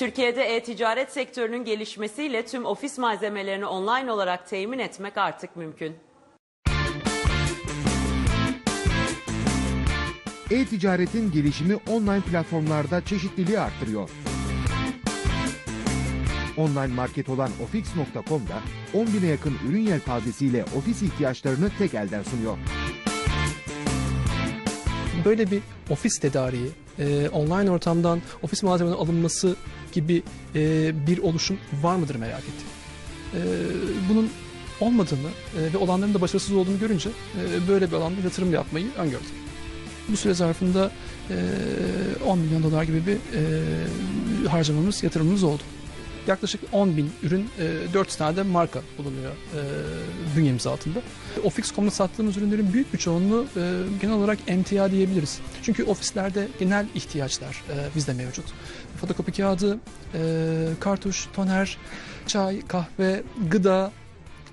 Türkiye'de e-ticaret sektörünün gelişmesiyle tüm ofis malzemelerini online olarak temin etmek artık mümkün. E-ticaretin gelişimi online platformlarda çeşitliliği arttırıyor. Online market olan ofix.com'da 10 bine yakın ürün yelpazesiyle ofis ihtiyaçlarını tek elden sunuyor. Böyle bir ofis tedariği, e, online ortamdan ofis malzemelerinin alınması gibi e, bir oluşum var mıdır merak ettim. E, bunun olmadığını e, ve olanların da başarısız olduğunu görünce e, böyle bir alanda yatırım yapmayı öngördüm. Bu süre zarfında e, 10 milyon dolar gibi bir e, harcamamız, yatırımımız oldu. Yaklaşık 10 bin ürün, e, 4 tane de marka bulunuyor e, bünyemiz altında. Ofix.com'da sattığımız ürünlerin büyük bir çoğunluğu e, genel olarak emtia diyebiliriz. Çünkü ofislerde genel ihtiyaçlar e, bizde mevcut. Fotokopi kağıdı, e, kartuş, toner, çay, kahve, gıda,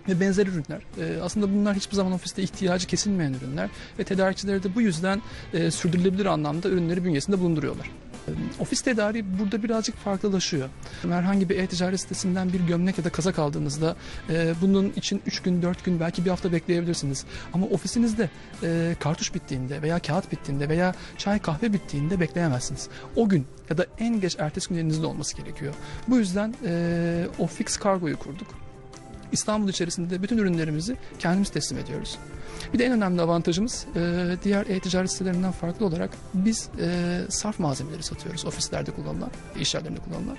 ve benzer ürünler. E, aslında bunlar hiçbir zaman ofiste ihtiyacı kesilmeyen ürünler ve tedarikçileri de bu yüzden e, sürdürülebilir anlamda ürünleri bünyesinde bulunduruyorlar. E, Ofis tedariği burada birazcık farklılaşıyor. Herhangi bir e-ticaret sitesinden bir gömlek ya da kazak aldığınızda e, bunun için 3 gün, 4 gün belki bir hafta bekleyebilirsiniz. Ama ofisinizde e, kartuş bittiğinde veya kağıt bittiğinde veya çay kahve bittiğinde bekleyemezsiniz. O gün ya da en geç ertesi gün elinizde olması gerekiyor. Bu yüzden e, Ofix Kargo'yu kurduk. İstanbul içerisinde bütün ürünlerimizi kendimiz teslim ediyoruz. Bir de en önemli avantajımız e, diğer e-ticaret sitelerinden farklı olarak biz e, sarf malzemeleri satıyoruz ofislerde kullanılan, iş yerlerinde kullanılan.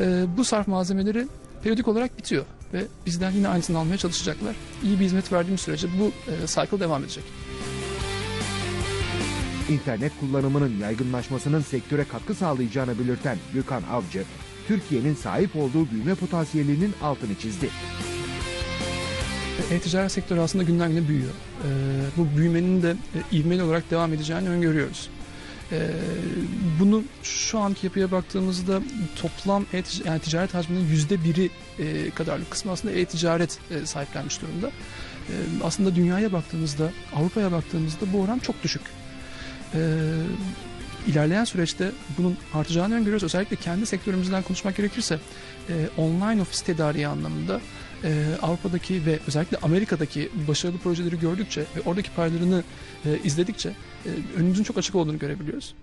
E, bu sarf malzemeleri periyodik olarak bitiyor ve bizden yine aynısını almaya çalışacaklar. İyi bir hizmet verdiğimiz sürece bu cycle devam edecek. İnternet kullanımının yaygınlaşmasının sektöre katkı sağlayacağını belirten Gökhan Avcı, Türkiye'nin sahip olduğu büyüme potansiyelinin altını çizdi. E-ticaret sektörü aslında günden güne büyüyor. Ee, bu büyümenin de e, ivmeli olarak devam edeceğini öngörüyoruz. Ee, bunu şu anki yapıya baktığımızda toplam e yani ticaret hacminin yüzde biri e, kadarlık kısmı aslında e-ticaret e, sahiplenmiş durumda. E, aslında dünyaya baktığımızda, Avrupa'ya baktığımızda bu oran çok düşük. E, ilerleyen süreçte bunun artacağını öngörüyoruz. Özellikle kendi sektörümüzden konuşmak gerekirse e, online ofis tedariği anlamında e, Avrupa'daki ve özellikle Amerika'daki başarılı projeleri gördükçe ve oradaki paylarını e, izledikçe e, önümüzün çok açık olduğunu görebiliyoruz.